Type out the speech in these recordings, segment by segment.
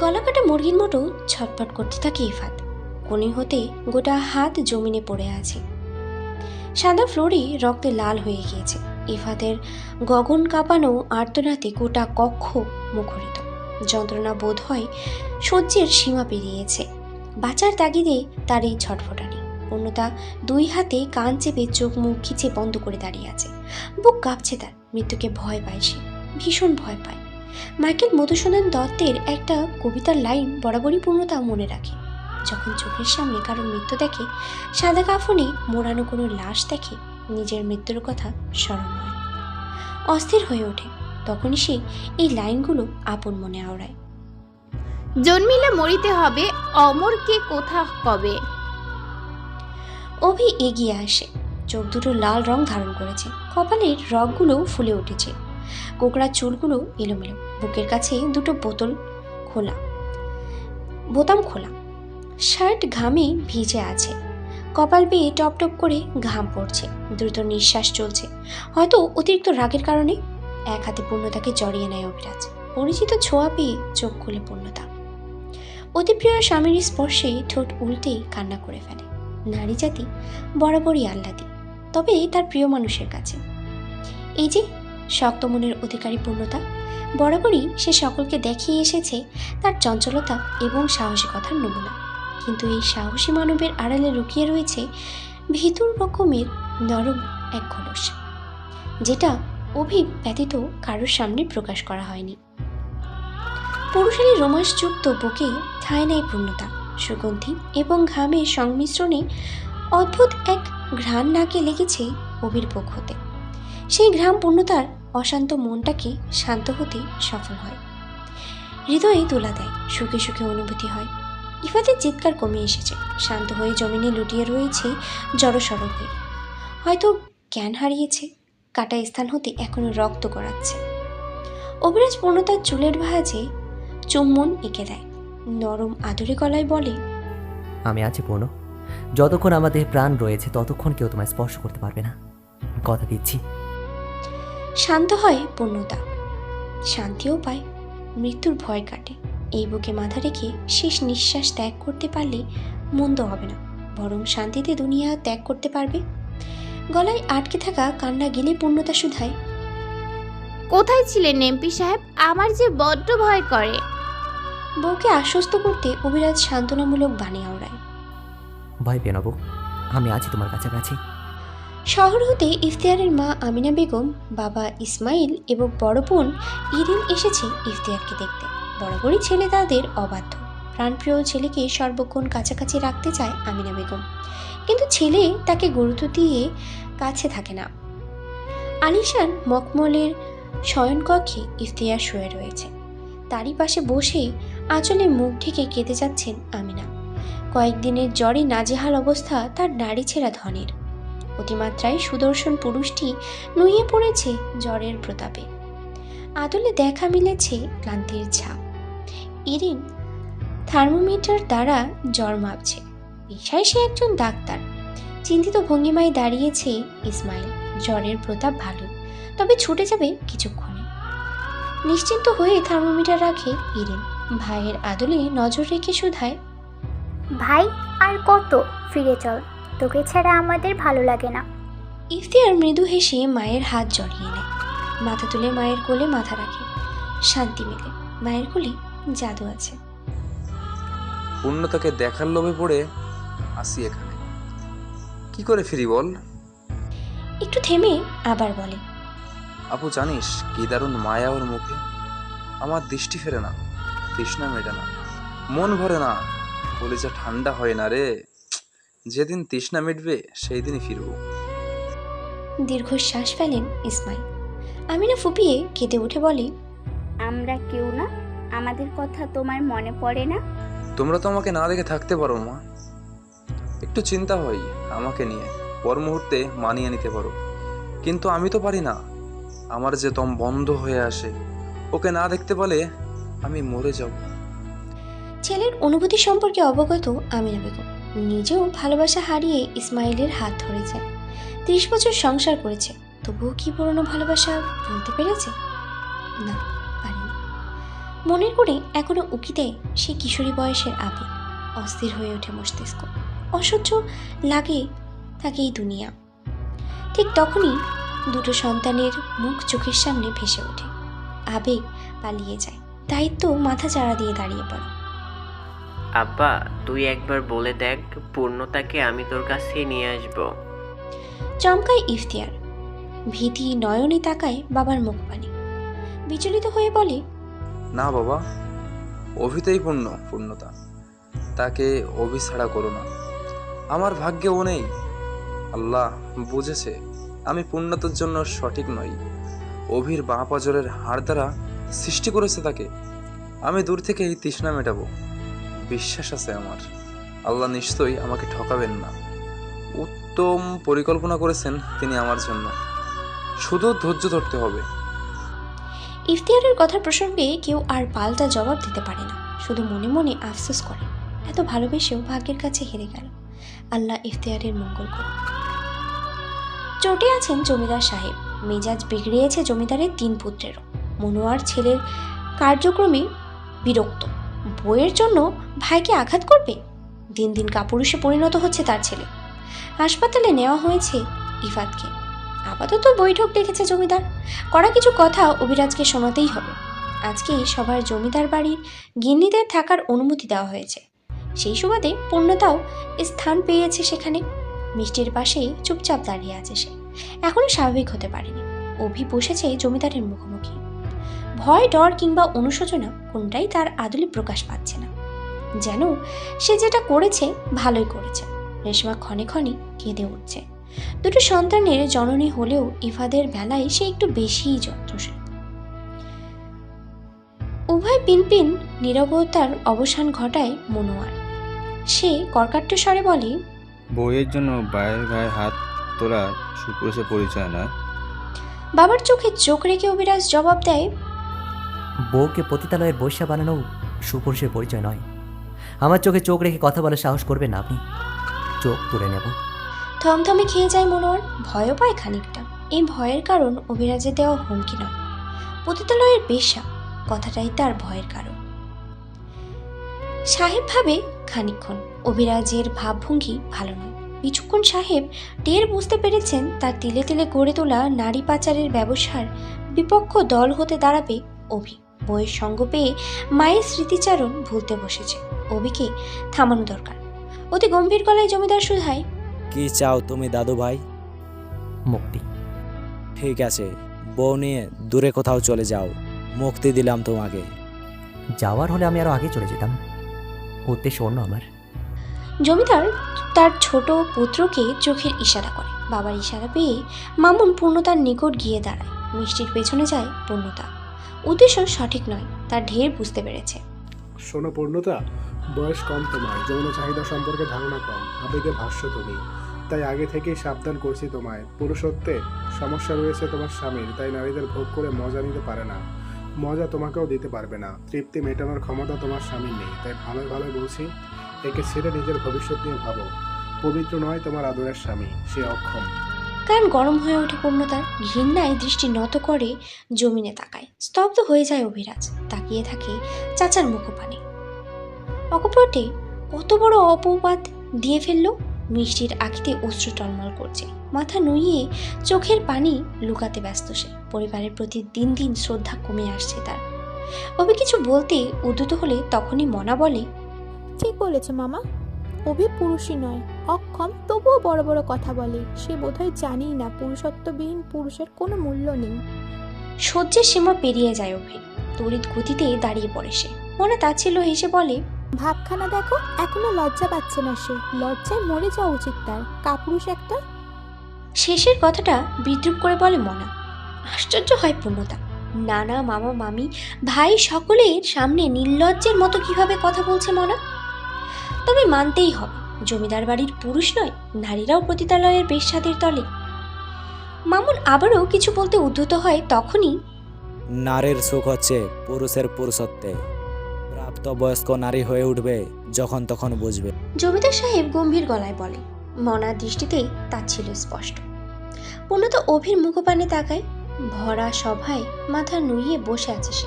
গলা কাটা মুরগির মতো ছটপট করতে থাকে ইফাত। কোণে হতে গোটা হাত জমিনে পড়ে আছে। সাদা ফ্লোরে রক্তে লাল হয়ে গিয়েছে। ইফাতের গগন কাঁপানো আর্তনাতে গোটা কক্ষ মুখরিত। যন্ত্রণা বোধ হয় সহ্যের সীমা পেরিয়েছে। বাঁচার তাগিদে তার এই ছটফটানি। পূর্ণতা দুই হাতে কান চেপে চোখ মুখ খিচে বন্ধ করে দাঁড়িয়ে আছে। বুক কাঁপছে তার। মৃত্যুকে ভয় পায় সে। ভীষণ ভয় পায়। মাইকেল মধুসূদন দত্তের একটা কবিতার লাইন বরাবরই পূর্ণতা মনে রাখে। যখন চোখের সামনে কারও মৃত্যু দেখে সাদা কাফনে মোড়ানো কোনো লাশ দেখে নিজের মৃত্যুর কথা স্মরণ হয়। অস্থির হয়ে ওঠে তখনই সে এই লাইনগুলো আপন মনে আওড়ায়। জন্মিলে মরিতে হবে অমর কে কোথা কবে? অভি এগিয়ে আসে চোখ দুটো লাল রং ধারণ করেছে কপালের রগগুলোও ফুলে উঠেছে। কোকড়া চুলগুলো এলোমেলো। বুকের কাছে দুটো বোতল খোলা। বোতাম খোলা। শার্ট ঘামে ভিজে আছে। কপাল বেয়ে টপ টপ করে ঘাম পড়ছে। দ্রুত নিঃশ্বাস চলছে। হয়তো অতিরিক্ত রাগের কারণে এক হাতে পূর্ণতাকে জড়িয়ে নেয় অভিরাজ। পরিচিত ছোঁয়া পেয়ে চোখ খুলে পূর্ণতা। অতিপ্রিয় স্বামীর স্পর্শে ঠোঁট উল্টেই কান্না করে ফেলে। নারী জাতি বরাবরই আহ্লাদি। তবে তার প্রিয় মানুষের কাছে। এই যে শক্ত মনের অধিকারী পূর্ণতা বরাবরই সে সকলকে দেখিয়ে এসেছে তার চঞ্চলতা এবং সাহসিকতার নমুনা। কিন্তু এই সাহসী মানবের আড়ালে লুকিয়ে রয়েছে ভিতর রকমের নরম এক খোলস, যেটা অভি ব্যতীত কারোর সামনে প্রকাশ করা হয়নি। পুরুষালী রোমাঞ্চযুক্ত বুকে ঠাঁই নেয় পূর্ণতা, সুগন্ধি এবং ঘামের সংমিশ্রণে অদ্ভুত এক ঘ্রাণ নাকে লেগেছে অভির বুক হতে। সেই ঘ্রাম পূর্ণতার অশান্ত মনটাকে শান্ত হতে সফল হয়। হৃদয়ে তোলা দেয়, সুখে সুখে অনুভূতি হয়। ইফাতের চিৎকার কমে এসেছে। শান্ত হয়ে জমিনে লুটিয়ে রয়েছে জড়সড় হয়ে। হয়তো জ্ঞান হারিয়েছে, কাটা স্থান হতে এখনও রক্ত গড়াচ্ছে। অভিরাজ পূর্ণতার চুলের ভাজে চুম্বন এঁকে দেয়। নরম আদরে গলায় বলে, আমি আছি পূর্ণ। যতক্ষণ আমাদের প্রাণ রয়েছে, ততক্ষণ কেউ তোমায় স্পর্শ করতে পারবে না। কথা দিচ্ছি। শান্ত হয় পূর্ণতা। শান্তিও পায়। মৃত্যুর ভয় কাটে। এই বুকে মাথা রেখে শেষ নিঃশ্বাস ত্যাগ করতে পারলে মন্দ হবে না। বরং শান্তিতে দুনিয়া ত্যাগ করতে পারবে। গলায় আটকে থাকা কান্না গেলে পূর্ণতা শুধায়। কোথায় ছিলেন এমপি সাহেব? আমার যে বড্ড ভয় করে। বউকে আশ্বস্ত করতে অভিরাজ সান্ত্বনামূলক বাণী আওড়ায়। ভয় পেয়ে নেব আমি আছি তোমার কাছাকাছি। শহর হতে ইফতিয়ারের মা আমিনা বেগম, বাবা ইসমাইল এবং বড় বোন ইরিন এসেছে ইফতিয়ারকে দেখতে। বরাবরই ছেলে তাদের অবাধ্য। প্রাণপ্রিয় ছেলেকে সর্বক্ষণ কাছাকাছি রাখতে চায় আমিনা বেগম। কিন্তু ছেলে তাকে গুরুত্ব দিয়ে কাছে থাকে না। আলিশান মকমলের শয়নকক্ষে ইফতিয়ার শুয়ে রয়েছে। তারই পাশে বসে আঁচলে মুখ ঢেকে কেঁদে যাচ্ছেন আমিনা। কয়েকদিনের জ্বরে নাজেহাল অবস্থা তার নারী ছেঁড়া ধনের। অতিমাত্রায় সুদর্শন পুরুষটি নুয়ে পড়েছে জ্বরের প্রতাপে। আদলে দেখা মিলেছে ক্লান্তির ছাপ। ইরিন থার্মোমিটার দ্বারা জ্বর মাপছে। পেশায় সে একজন ডাক্তার। চিন্তিত ভঙ্গিমায় দাঁড়িয়েছে ইসমাইল। জ্বরের প্রতাপ ভালো, তবে ছুটে যাবে কিছুক্ষণে। নিশ্চিন্ত হয়ে থার্মোমিটার রাখে ইরিন। ভাইয়ের আদলে নজর রেখে শুধায়, ভাই, আর কত? ফিরে চল। তোকে ছাড়া আমাদের ভালো লাগে না। ইফতিয়ার মৃদু হেসে মায়ের হাত জড়িয়ে নেয়। মাথা তুলে মায়ের কোলে মাথা রাখে। শান্তি মেলে। মায়ের কোলে জাদু আছে। পূর্ণতাকে দেখার লোভে পড়ে আসি এখানে। কি করে ফিরি বল? একটু থেমে আবার বলে। আপু জানিস কি দারুণ মায়া ওর মুখে? আমার দৃষ্টি ফেরে না। তৃষ্ণা মেটে না। মন ভরে না। কলিজা ঠান্ডা হয় না রে। যেদিন তৃষ্ণা মিটবে সেই দিনই ফিরবো। দীর্ঘশ্বাস ফেলেন ইসমাইল। আমিনা ফুপিয়ে কেঁদে উঠে বলে আমরা কেউ না আমাদের কথা তোমার মনে পড়ে না? তোমরা তো আমাকে না দেখে থাকতে পারো মা। একটু চিন্তা হয় আমাকে নিয়ে পর মুহূর্তে মানিয়ে নিতে পারো। কিন্তু আমি তো পারি না। আমার যে দম বন্ধ হয়ে আসে ওকে না দেখতে পেলে আমি মরে যাব। ছেলের অনুভূতি সম্পর্কে অবগত আমিনা বেগম। নিজেও ভালোবাসা হারিয়ে ইসমাইলের হাত ধরেছেন ত্রিশ বছর সংসার করেছে, তবুও কি পুরনো ভালোবাসা ভুলতে পেরেছে? না, পারেনি। মনের করে এখনও উকিতে সে কিশোরী বয়সের আবেগ, অস্থির হয়ে ওঠে মস্তিষ্ক। অসহ্য লাগে তাকে এই দুনিয়া। ঠিক তখনই দুটো সন্তানের মুখ চোখের সামনে ভেসে ওঠে। আবেগ পালিয়ে যায়, দায়িত্ব মাথা চাড়া দিয়ে দাঁড়িয়ে পড়ে। আব্বা তুই একবার বলে দেখ পূর্ণতাকে আমি তোর কাছে নিয়ে আসব। চমকায় ইফতিয়ার। ভীতি নয়নে তাকায় বাবার মুখ পানে। বিচলিত হয়ে বলে না বাবা অভিতেই পূর্ণ পূর্ণতা। তাকে অভি ছাড়া করো না। আমার ভাগ্যে ও নেই। আল্লাহ বুঝেছে আমি পূর্ণতার জন্য সঠিক নই। অভির বাঁ পাজরের হাড় দ্বারা সৃষ্টি করেছে তাকে। আমি দূর থেকে এই তৃষ্ণা মেটাবো। বিশ্বাস আছে আমার। আল্লাহ নিশ্চয়ই আমাকে ঠকাবেন না। উত্তম পরিকল্পনা করেছেন তিনি আমার জন্য। শুধু ধৈর্য ধরতে হবে। ইফতিয়ারের কথা প্রসঙ্গে কেউ আর পাল্টা জবাব দিতে পারে না। শুধু মনে মনে আফসোস করে। এত ভালোবেসেও ভাগ্যের কাছে হেরে গেল। আল্লাহ ইফতিয়ারের মঙ্গল করুন চটে আছেন জমিদার সাহেব। মেজাজ বিগড়িয়েছে জমিদারের তিন পুত্রেরও। মনোয়ার ছেলের কার্যক্রমে বিরক্ত। বইয়ের জন্য ভাইকে আঘাত করবে? দিন দিন কাপুরুষে পরিণত হচ্ছে তার ছেলে। হাসপাতালে নেওয়া হয়েছে ইফাতকে। আপাতত বৈঠক ডেকেছে জমিদার। করা কিছু কথা অভিরাজকে শোনাতেই হবে। আজকে সবার জমিদার বাড়ির গিন্নিদের থাকার অনুমতি দেওয়া হয়েছে। সেই সুবাদে পূর্ণতাও স্থান পেয়েছে সেখানে। মিষ্টির পাশেই চুপচাপ দাঁড়িয়ে আছে সে। এখনও স্বাভাবিক হতে পারেনি। অভি বসেছে জমিদারের মুখোমুখি। ভয় ডর কিংবা অনুশোচনা কোনটাই তার আদলে প্রকাশ পাচ্ছে না। যেন সে যেটা করেছে ভালোই করেছে। রেশমা ক্ষণে ক্ষণে কেঁদে উঠছে। দুটো সন্তানের জননী হলেও ইফাদের বেলায় সে একটু বেশিই যত্নশীল। উভয় পিনপিন নিরবতার অবসান ঘটায় মনোয়ার। সে কর্কাট্য স্বরে বলে বইয়ের জন্য বাইরের গায়ে হাত তোলা সুপুরুষের পরিচয় নয়? বাবার চোখে চোখ রেখে অবিরাজ জবাব দেয় বউকে পতিতালয়ের বৈশা বানানো সুপুরুষের পরিচয় নয়। আমার চোখে চোখ রেখে কথা বলার সাহস করবেন আপনি। চোখ তুলে নেব। থমথমে খেয়ে যায় মনোয়ার ভয়ও পায় খানিকটা। এই ভয়ের কারণ অভিরাজে দেওয়া হুমকি নয়। পতিতালয়ের পেশা কথাটাই তার ভয়ের কারণ। সাহেব ভাবে খানিকক্ষণ। অভিরাজের ভাবভঙ্গি ভালো নয়। কিছুক্ষণ সাহেব টের বুঝতে পেরেছেন তার তিলে তিলে গড়ে তোলা নারী পাচারের ব্যবসার বিপক্ষ দল হতে দাঁড়াবে অভি। বইয়ের সঙ্গ পেয়ে মায়ের স্মৃতিচারণ ভুলতে বসেছে। অভিকে থামানো দরকার। অতি গম্ভীর গলায় জমিদার সুধায় কি চাও তুমি দাদু ভাই? মুক্তি। ঠিক আছে বউ নিয়ে দূরে কোথাও চলে যাও মুক্তি দিলাম তোমাকে। যাওয়ার হলে আমি আরও আগে চলে যেতাম। উদ্দেশ্য অন্য আমার। জমিদার তার ছোট পুত্রকে চোখের ইশারা করে। বাবার ইশারা পেয়ে মামুন পূর্ণতার নিকট গিয়ে দাঁড়ায়। মিষ্টির পেছনে যায় পূর্ণতা। উদ্দেশ্য সঠিক নয় তার ঢের বুঝতে পেরেছে। শোনো পূর্ণতা বয়স কম তোমার, যৌন চাহিদা সম্পর্কে ধারণা কম, আবেগে ভাষ্য তুমি। তাই আগে থেকেই সাবধান করছি তোমায়। পুরুষত্বে সমস্যা রয়েছে তোমার স্বামীর, তাই নারীদের ভোগ করে মজা নিতে পারে না। মজা তোমাকেও দিতে পারবে না। তৃপ্তি মেটানোর ক্ষমতা তোমার স্বামীর নেই। তাই ভালোই ভালোই বলছি, একে ছেড়ে নিজের ভবিষ্যৎ নিয়ে ভাবো। পবিত্র নয় তোমার আদরের স্বামী, সে অক্ষম। কান গরম হয়ে ওঠে পূর্ণতার। ঘৃণায় দৃষ্টি নত করে জমিনে তাকায়। স্তব্ধ হয়ে যায় অভিরাজ। তাকিয়ে থাকে চাচার মুখপানে। অকপটে কত বড় অপবাদ দিয়ে ফেলল? মিষ্টির আঁকিতে অশ্রু টলমল করছে। মাথা নুইয়ে চোখের পানি লুকাতে ব্যস্ত সে। পরিবারের প্রতি দিন দিন শ্রদ্ধা কমে আসছে তার। অভি কিছু বলতে উদ্যত হলে তখনই মনা বলে, ঠিক বলেছে, মামা। অভি পুরুষই নয় অক্ষম তবুও বড় বড় কথা বলে। সে বোধহয় জানেই না পুরুষত্ববিহীন পুরুষের কোনো মূল্য নেই। সহ্যের সীমা পেরিয়ে যায় অভি তড়িৎ গতিতে দাঁড়িয়ে পড়ে সে। মনে তাচ্ছিল হেসে বলে ভাবখানা দেখো এখনও লজ্জা পাচ্ছে না সে। লজ্জায় মরে যাওয়া উচিত তার। কাপুরুষ একটা? শেষের কথাটা বিদ্রুপ করে বলে মনা। আশ্চর্য হয় পূর্ণতা। নানা মামা মামি ভাই সকলের সামনে নির্লজ্জের মতো কীভাবে কথা বলছে মনা? তবে মানতেই হবে জমিদার বাড়ির পুরুষ নয় নারীরাও পতিতালয়ের বেশ্যাদের তলে। মামুন আবারও কিছু বলতে উদ্ধত হয় তখনই নারীর সুখ হচ্ছে পুরুষের পুরুষত্বে। প্রাপ্তবয়স্ক নারী হয়ে উঠবে যখন তখন বুঝবে। জমিদার সাহেব গম্ভীর গলায় বলে মনার দৃষ্টিতেই তা ছিল স্পষ্ট। পূর্ণত অভির মুখপানে তাকায় ভরা সভায় মাথা নুইয়ে বসে আছে সে।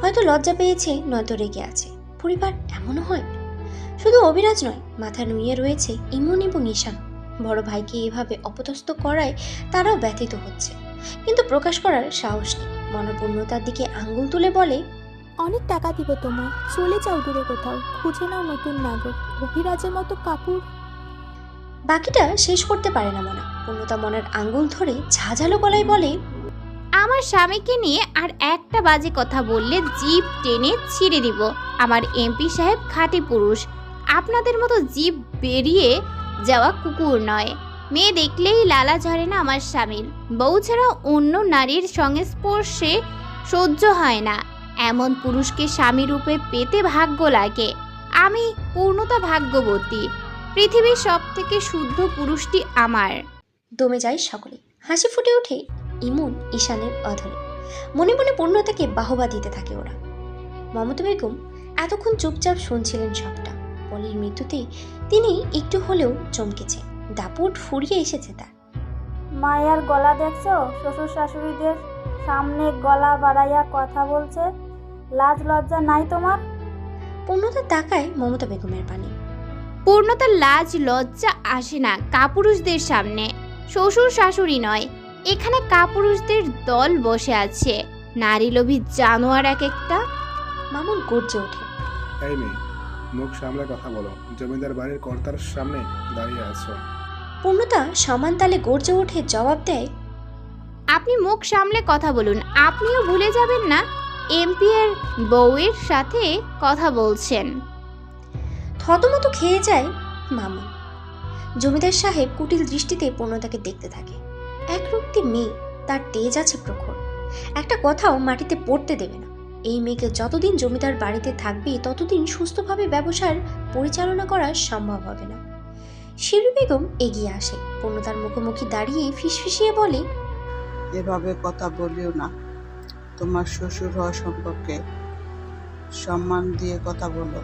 হয়তো লজ্জা পেয়েছে নয়তো রেগে আছে। পরিবার এমনও হয়? শুধু অবিরাজ নয় মাথা নুইয়ে রয়েছে ইমন এবং ঈশান। বড় ভাইকে এভাবে অপদস্থ করায় তারাও ব্যথিত হচ্ছে। কিন্তু প্রকাশ করার সাহস নেই। মনপূর্ণতার দিকে আঙ্গুল তুলে বলে অনেক টাকা দিব তোমায় চলে যাও দূরে কোথাও খুঁজে নাও নতুন নাগর অভিরাজের মতো কাপড় বাকিটা শেষ করতে পারে না মনা। পূর্ণতা মনের আঙ্গুল ধরে ঝাঁঝালো গলায় বলে আমার স্বামীকে নিয়ে আর একটা বাজে কথা বললে জিপ টেনে ছিঁড়ে দিব। আমার এমপি সাহেব খাঁটি পুরুষ। আপনাদের মতো জীব বেরিয়ে যাওয়া কুকুর নয়। মেয়ে দেখলেই লালা ঝরে না আমার স্বামীর। বউ ছাড়া অন্য নারীর সঙ্গে স্পর্শে সহ্য হয় না। এমন পুরুষকে স্বামী রূপে পেতে ভাগ্য লাগে। আমি পূর্ণতা ভাগ্যবতী। পৃথিবীর সব থেকে শুদ্ধ পুরুষটি আমার। দমে যায় সকলে। হাসি ফুটে ওঠে ইমন, ঈশানের অধরে। মনে মনে পূর্ণতাকে বাহবা দিতে থাকে ওরা। মমতা বেগম এতক্ষণ চুপচাপ শুনছিলেন সবটা। পলির মৃত্যুতে তিনি একটু হলেও চমকেছে। দাপুট ফুরিয়ে এসেছে তার। মায়ার গলা দেখছ? শ্বশুর শাশুড়িদের সামনে গলা বাড়াইয়া কথা বলছে। লাজ লজ্জা নাই তোমার? পূর্ণতা তাকায় মমতা বেগমের পানে। পূর্ণতার লাজ লজ্জা আসে না কাপুরুষদের সামনে। শ্বশুর শাশুড়ি নয় এখানে কাপুরুষদের দল বসে আছে। নারী লোভী জানোয়ার এক একটা। মামুন গর্জে ওঠে। এই মেয়ে। মুখ সামলে কথা বলো। জমিদার বাড়ির কর্তার সামনে দাঁড়িয়ে আছো। পূর্ণতা সমান তালে গর্জে উঠে জবাব দেয় আপনি মুখ সামলে কথা বলুন আপনিও ভুলে যাবেন না এমপি এর বউয়ের সাথে কথা বলছেন। থতমত খেয়ে যায় মামুন জমিদার সাহেব কুটিল দৃষ্টিতে পূর্ণতাকে দেখতে থাকে। একরূপটি মেয়ে তার তেজ আছে প্রখর। একটা কথাও মাটিতে পড়তে দেবে না। এই মেয়েকে যতদিন জমিদার বাড়িতে থাকবে ততদিন সুস্থভাবে ব্যবসার পরিচালনা করা সম্ভব হবে না। শিরু বেগম এগিয়ে আসে। পূর্ণতার মুখোমুখি দাঁড়িয়ে ফিসফিসিয়ে বলে এভাবে কথা বলিও না। তোমার শ্বশুর হওয়া সম্পর্কে সম্মান দিয়ে কথা বলো।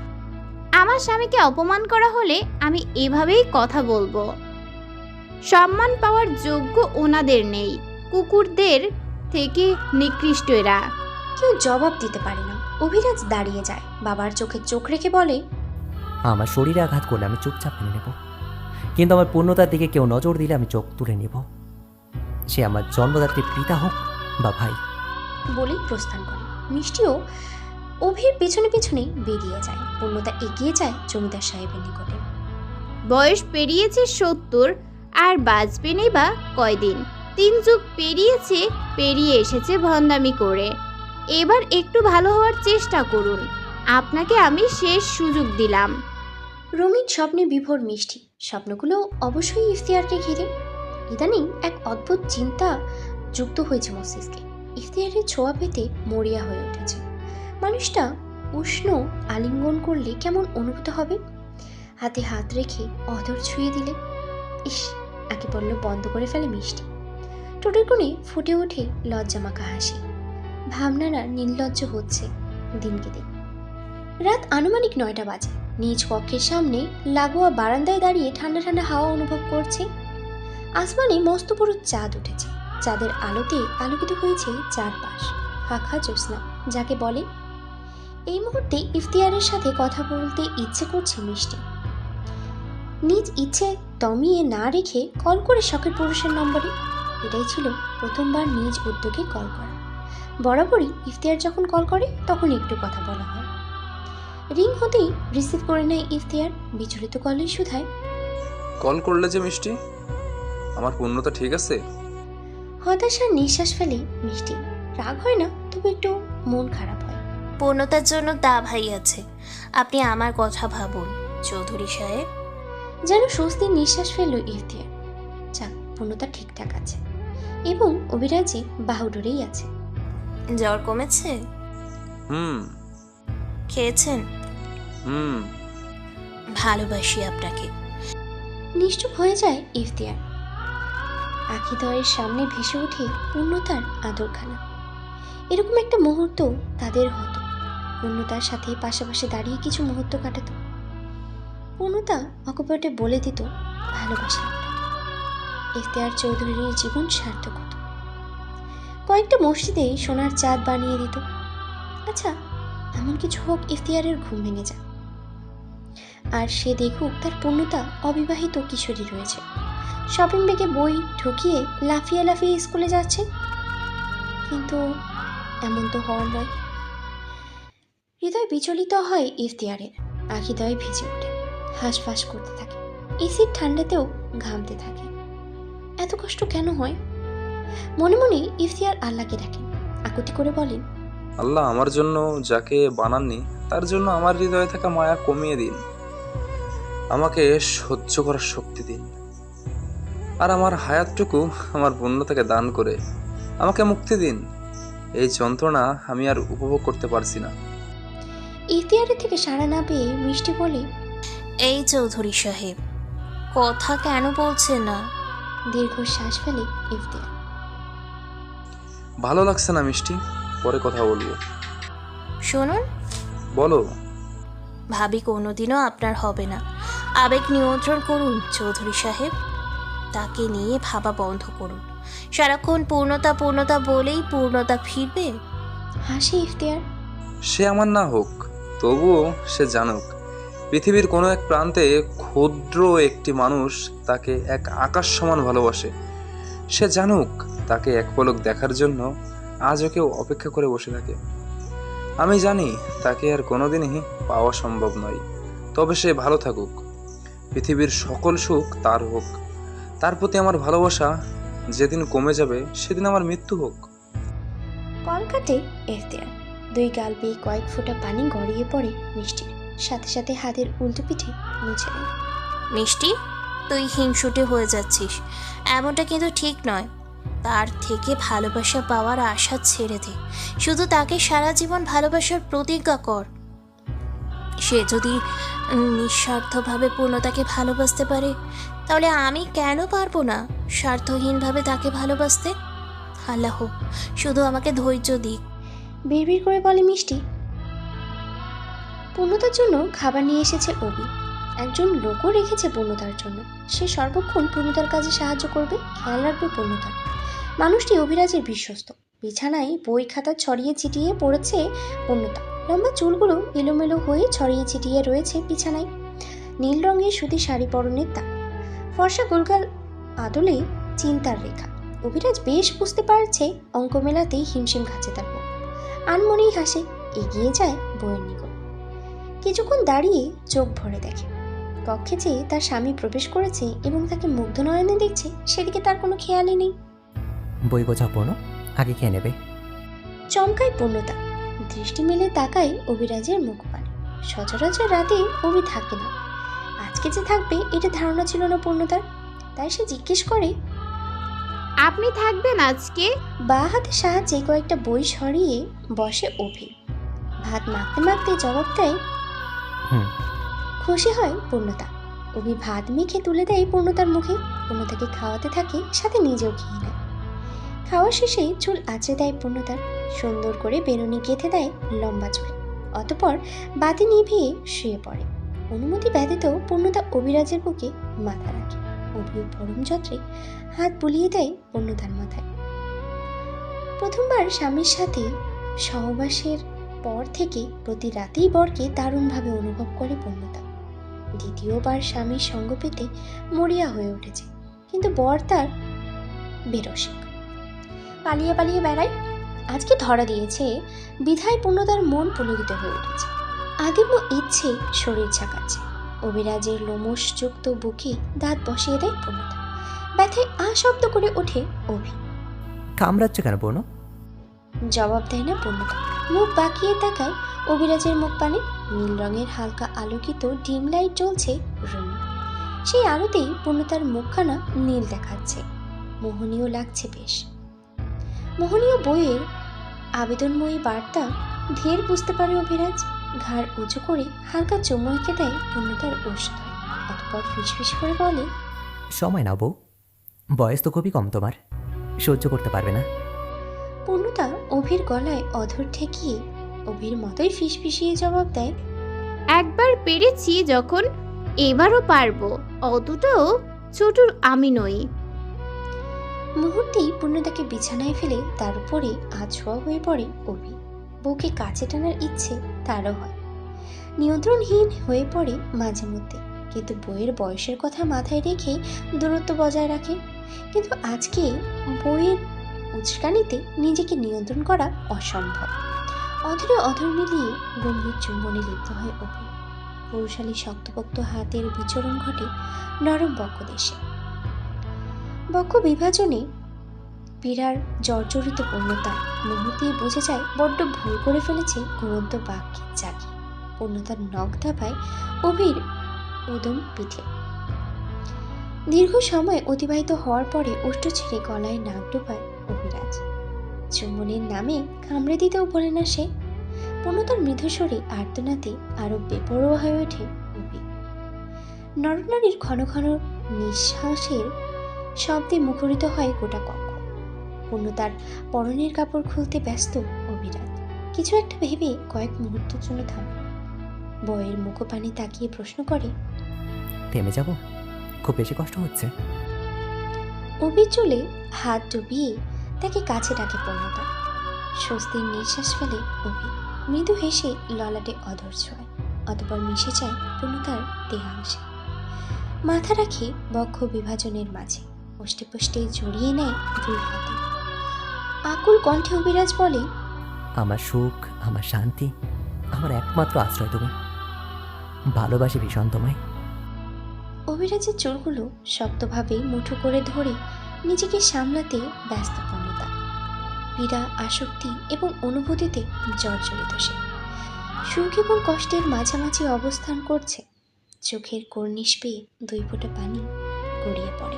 আমার স্বামীকে অপমান করা হলে আমি এভাবেই কথা বলব। সম্মান পাওয়ার যোগ্য ওনাদের নেই। কুকুরদের থেকে নিকৃষ্ট এরা। কেউ জবাব দিতে পারে না। অভিরাজ দাঁড়িয়ে যায়। বাবার চোখে চোখ রেখে বলে আমার শরীরে আঘাত করলে আমি চুপচাপ মেনে নেব। কিন্তু আমার পূর্ণতার দিকে কেউ নজর দিলে আমি চোখ তুলে নেব। সে আমার জন্মদাত্রী পিতা হোক বা ভাই। বলেই প্রস্থান করে। মিষ্টিও অভির পেছনে পেছনে বেরিয়ে যায়। পূর্ণতা এগিয়ে যায় জমিদার সাহেবের নিকটে। বয়স পেরিয়েছে সত্তর আর বাঁচবে নেই বা কয়দিন। তিন যুগ পেরিয়েছে পেরিয়ে এসেছে ভন্দামি করে। এবার একটু ভালো হওয়ার চেষ্টা করুন। আপনাকে আমি শেষ সুযোগ দিলাম। রঙিন স্বপ্নে বিভোর মিষ্টি। স্বপ্নগুলো অবশ্যই ইফতিয়ারকে ঘিরে। ইদানিং এক অদ্ভুত চিন্তা যুক্ত হয়েছে মস্তিষ্কে। ইফতিয়ারের ছোঁয়া পেতে মরিয়া হয়ে উঠেছে। মানুষটা উষ্ণ আলিঙ্গন করলে কেমন অনুভূত হবে? হাতে হাত রেখে অধর ছুঁয়ে দিলে। ইস আগে বলল বন্ধ করে ফেলে মিষ্টি। টোটের কোণে ফুটে ওঠে লজ্জামাখা হাসি। ভাবনারা নির্লজ্জ হচ্ছে দিনকে দিন। রাত আনুমানিক নয়টা বাজে। নিজ কক্ষের সামনে লাগোয়া বারান্দায় দাঁড়িয়ে ঠান্ডা ঠান্ডা হাওয়া অনুভব করছে। আসমানে মস্ত বড় চাঁদ উঠেছে। চাঁদের আলোতে আলোকিত হয়েছে চারপাশ, ফাঁকা জ্যোৎস্না, যাকে বলে এই মুহূর্তে ইফতিয়ারের সাথে কথা বলতে ইচ্ছে করছে মিষ্টি। নিজ ইচ্ছে দমিয়ে না রেখে কল করে শখের পুরুষের নম্বরে। এটাই ছিল প্রথমবার নিজ উদ্যোগে কল করা। বরাবরই ইফতিয়ার যখন কল করে তখন একটু কথা বলা হয়। রিং হতেই রিসিভ করে নেয় ইফতিয়ার বিচলিত কলের সুধায়। কল করলে যে মিষ্টি? আমার পূর্ণতা ঠিক আছে? হতাশার নিঃশ্বাস ফেলে মিষ্টি। রাগ হয় না তবে একটু মন খারাপ হয়। পূর্ণতার জন্য দা ভাই আছে। আপনি আমার কথা ভাবুন চৌধুরী সাহেব। যেন স্বস্তির নিঃশ্বাস ফেলল ইফতিয়ার। যাক পূর্ণতা ঠিকঠাক আছে। এবং অভিরাজে বাহুডোরেই আছে। জ্বর কমেছে? হুম। খেয়েছেন? হুম। ভালোবাসি আপনাকে। নিশ্চুপ হয়ে যায় ইফতিয়ার। আখিদয়ের সামনে ভেসে ওঠে পূর্ণতার আদরখানা। এরকম একটা মুহূর্ত তাদের হতো। পূর্ণতার সাথে পাশাপাশি দাঁড়িয়ে কিছু মুহূর্ত কাটাতো। পূর্ণতা অকপটে বলে দিত ভালোবাসা ইফতিয়ার চৌধুরীর জীবন সার্থক হতো। কয়েকটা মসজিদে সোনার চাঁদ বানিয়ে দিত। আচ্ছা এমন কিছু হোক ইফতিয়ারের ঘুম ভেঙে যা আর সে দেখুক তার পূর্ণতা অবিবাহিত কিশোরী রয়েছে। শপিং ব্যাগে বই ঢুকিয়ে লাফিয়ে লাফিয়ে স্কুলে যাচ্ছে। কিন্তু এমন তো হওয়ার নয়। হৃদয় বিচলিত হয় ইফতিয়ারের আখিদয় ভিজে ওঠে, হাঁসফাঁস করতে থাকে। এসির ঠান্ডাতেও ঘামতে থাকে। এত কষ্ট কেন হয়? মনে মনে ইফতিয়ার আল্লাহকে ডাকেন। আকুতি করে বলেন আল্লাহ আমার জন্য যাকে বানাননি তার জন্য আমার হৃদয়ে থাকা মায়া কমিয়ে দিন। আমাকে সহ্য করার শক্তি দিন। আর আমার হায়াতটুকু আমার পূর্ণতাকে দান করে আমাকে মুক্তি দিন। এই যন্ত্রণা আমি আর উপভোগ করতে পারছি না। ইফতিয়ারের থেকে সাড়া না পেয়ে মিষ্টি বলে এই চৌধুরী সাহেব কথা কেন বলছে না? দীর্ঘ শ্বাস ফেলে ইফতিয়ার। ভালো লাগছে না মিষ্টি? পরে কথা বলব। শুনুন। বলো। ভাবি কোনোদিনও আপনার হবে না। আবেগ নিয়ন্ত্রণ করুন চৌধুরী সাহেব। তাকে নিয়ে ভাবা বন্ধ করুন। সারাক্ষণ পূর্ণতা পূর্ণতা বলেই পূর্ণতা ফিরবে। হাসি ইফতিয়ার। সে আমার না হোক তবুও সে জানুক। পৃথিবীর কোনো এক প্রান্তে ক্ষুদ্র একটি মানুষ তাকে এক আকাশ সমান ভালোবাসে। সে জানুক তাকে এক পলক দেখার জন্য আজও কেউ অপেক্ষা করে বসে থাকে। আমি জানি তাকে আর কোনোদিনই পাওয়া সম্ভব নয় তবে সে ভালো থাকুক। পৃথিবীর সকল সুখ তার হোক। তার প্রতি আমার ভালোবাসা যেদিন কমে যাবে সেদিন আমার মৃত্যু হোক। কল কাটে দুই গাল বেয়ে কয়েক ফোঁটা পানি গড়িয়ে পড়ে মিষ্টির। সাথে সাথে হাতের উল্টো পিঠে মুছে মিষ্টি? তুই হিংসুটে হয়ে যাচ্ছিস। এমনটা কিন্তু ঠিক নয়। তার থেকে ভালোবাসা পাওয়ার আশা ছেড়ে দে। শুধু তাকে সারা জীবন ভালোবাসার প্রতিজ্ঞা কর। সে যদি নিঃস্বার্থভাবে পূর্ণতাকে ভালোবাসতে পারে, তাহলে আমি কেন পারব না স্বার্থহীনভাবে তাকে ভালোবাসতে? আল্লাহ, শুধু আমাকে ধৈর্য দিক। বিড়বিড় করে বলে মিষ্টি। পূর্ণতার জন্য খাবার নিয়ে এসেছে অবি একজন লোকও রেখেছে পূর্ণতার জন্য। সে সর্বক্ষণ পূর্ণতার কাজে সাহায্য করবে, খেয়াল রাখবে পূর্ণতার মানুষটি অভিরাজের বিশ্বস্ত। বিছানায় বই খাতা ছড়িয়ে ছিটিয়ে পড়েছে পূর্ণতা। লম্বা চুলগুলো এলোমেলো হয়ে ছড়িয়ে ছিটিয়ে রয়েছে বিছানায়। নীল রঙের সুতি শাড়ি পরনের তা ফর্সা গোলগাল আদলে চিন্তার রেখা। অভিরাজ বেশ বুঝতে পারছে অঙ্ক মেলাতেই হিমশিম খাচ্ছে তার আনমনেই হাসে, এগিয়ে যায় বইয়ের নিকট। কিছুক্ষণ দাঁড়িয়ে চোখ ভরে দেখে। কক্ষে যেয়ে তার স্বামী প্রবেশ করেছে এবং তাকে মুগ্ধ নয়নে দেখছে সেদিকে তার কোনো খেয়ালই নেই। বই গোছা পড়ো আগে খেয়ে নেবে। চমকায় পূর্ণতা। দৃষ্টি মেলে তাকায় অভিরাজের মুখ পানে। সচরাচর রাতে অভি থাকে না। আজকে যে থাকবে এটা ধারণা ছিল না পূর্ণতার। তাই সে জিজ্ঞেস করে আপনি থাকবেন আজকে? বা হাতে সাহায্যে কয়েকটা বই সরিয়ে বসে অভি। ভাত মাখতে মাখতে জবাব দেয় হুম। খুশি হয় পূর্ণতা। অভি ভাত মেখে তুলে দেয় পূর্ণতার মুখে। পূর্ণতাকে খাওয়াতে থাকে, সাথে নিজেও খেয়ে নেয়। খাওয়া শেষে চুল আঁচড়ে দেয় পূর্ণতার। সুন্দর করে বেরুনি গেঁথে দেয় লম্বা চুলে। অতপর বাতি নিভিয়ে শুয়ে পড়ে। অনুমতি ব্যতীত পূর্ণতা অভিরাজের বুকে মাথা রাখে। অভিও পরম যত্রে হাত বুলিয়ে দেয় পূর্ণতার মাথায়। প্রথমবার স্বামীর সাথে সহবাসের পর থেকে প্রতি রাতেই বরকে দারুণভাবে অনুভব করে পূর্ণতা। দ্বিতীয়বার স্বামীর সঙ্গ পেতে মরিয়া হয়ে উঠেছে। কিন্তু বর তার বেরসিক। পালিয়ে পালিয়ে বেড়ায় আজকে ধরা দিয়েছে বিধায় পূর্ণতার মন পুলকিত হয়ে উঠেছে। আদিম ইচ্ছে শরীর ছাকাচ্ছে। অবিরাজের লোমশযুক্ত বুকে দাঁত বসিয়ে দেয় পূর্ণতা ব্যথায় আ শব্দ করে ওঠে অভি। কামড়াচ্ছে কেন পূর্ণ? জবাব দেয় না পূর্ণতা। মুখ বাঁকিয়ে তাকায় অভিরাজের মুখ পানে। নীল রঙের হালকা আলোকিত ডিম লাইট জ্বলছে রুমে। সেই আলোতেই পূর্ণতার মুখখানা নীল দেখাচ্ছে। মোহনীয় লাগছে বেশ। মোহনীয় বইয়ের আবেদনময়ী বার্তা ধীর বুঝতে পারে অভিরাজ ঘাড় উঁচু করে হালকা চুমু এঁকে দেয় পূর্ণতার ওষুধ। অতপর ফিসফিস করে বলে সময় নাও বউ। বয়স তো খুবই কম তোমার। সহ্য করতে পারবে না। পূর্ণতা অভির গলায় অধর ঠেকিয়ে অভির মতোই ফিসফিসিয়ে জবাব দেয় একবার পেরেছি যখন এবারও পারব। অতটাও ছোটর আমি নই। মুহূর্তেই পূর্ণতাকে বিছানায় ফেলে তার উপরে আছোয়া হয়ে পড়ে অভি। বউকে কাছে টানার ইচ্ছে তারও হয়। নিয়ন্ত্রণহীন হয়ে পড়ে মাঝে মধ্যে। কিন্তু বইয়ের বয়সের কথা মাথায় রেখে দূরত্ব বজায় রাখে। কিন্তু আজকে বইয়ের উচকানিতে নিজেকে নিয়ন্ত্রণ করা অসম্ভব। অধরে অধর মিলিয়ে গম্ভীর চুম্বনে লিপ্ত হয় অভি পুরুষালী শক্তপোক্ত হাতের বিচরণ ঘটে নরম বক্ষদেশে বক্ষ বিভাজনে পীড়ার জর্জরিত পূর্ণতা মুহূর্তেই বোঝা যায় বড্ড ভুল করে ফেলেছে ঘুরন্ত বাক্যে জাগি। পূর্ণতার নখ ধাপায় অভির উদম পিঠে। দীর্ঘ সময় অতিবাহিত হওয়ার পরে উষ্ঠ ছেড়ে গলায় নাক ডোবায় অভিরাজ। চুম্বনের নামে কামড়ে দিতেও বলে না সে। পূর্ণতার মৃধুস্বরে আর্তনাতে আরও বেপরোয়া হয়ে ওঠে অভি নরনারীর ঘন ঘন নিঃশ্বাসের শব্দে মুখরিত হয় গোটা কক্ষ পূর্ণতার পরনের কাপড় খুলতে ব্যস্ত অভিরাত। কিছু একটা ভেবে কয়েক মুহূর্তের জন্য থামে। বয়ের মুখপানে তাকিয়ে প্রশ্ন করে থেমে যাব? খুব বেশি কষ্ট হচ্ছে। অভি চুলে হাত ডুবিয়ে তাকে কাছে ডাকে পূর্ণতা। স্বস্তির নিঃশ্বাস ফেলে অভি। মৃদু হেসে ললাটে অধর ছোঁয় অতপর মিশে যায় পূর্ণতার দেহাংশে। মাথা রাখে বক্ষ বিভাজনের মাঝে পোষ্টে পোষ্টে জড়িয়ে নেয় দুই হাতে। আকুল কণ্ঠে অভিরাজ বলে আমার সুখ আমার শান্তি আমার একমাত্র আশ্রয় তুমি। ভালোবাসি ভীষণ তোমায়। অভিরাজের চোরগুলো শক্তভাবে মুঠো করে ধরে নিজেকে সামলাতে ব্যস্ত পীড়া, আসক্তি এবং অনুভূতিতে জর্জরিত সে। সুখ এবং কষ্টের মাঝামাঝি অবস্থান করছে। চোখের কর্নিশ পেয়ে দুই ফোঁটা পানি গড়িয়ে পড়ে।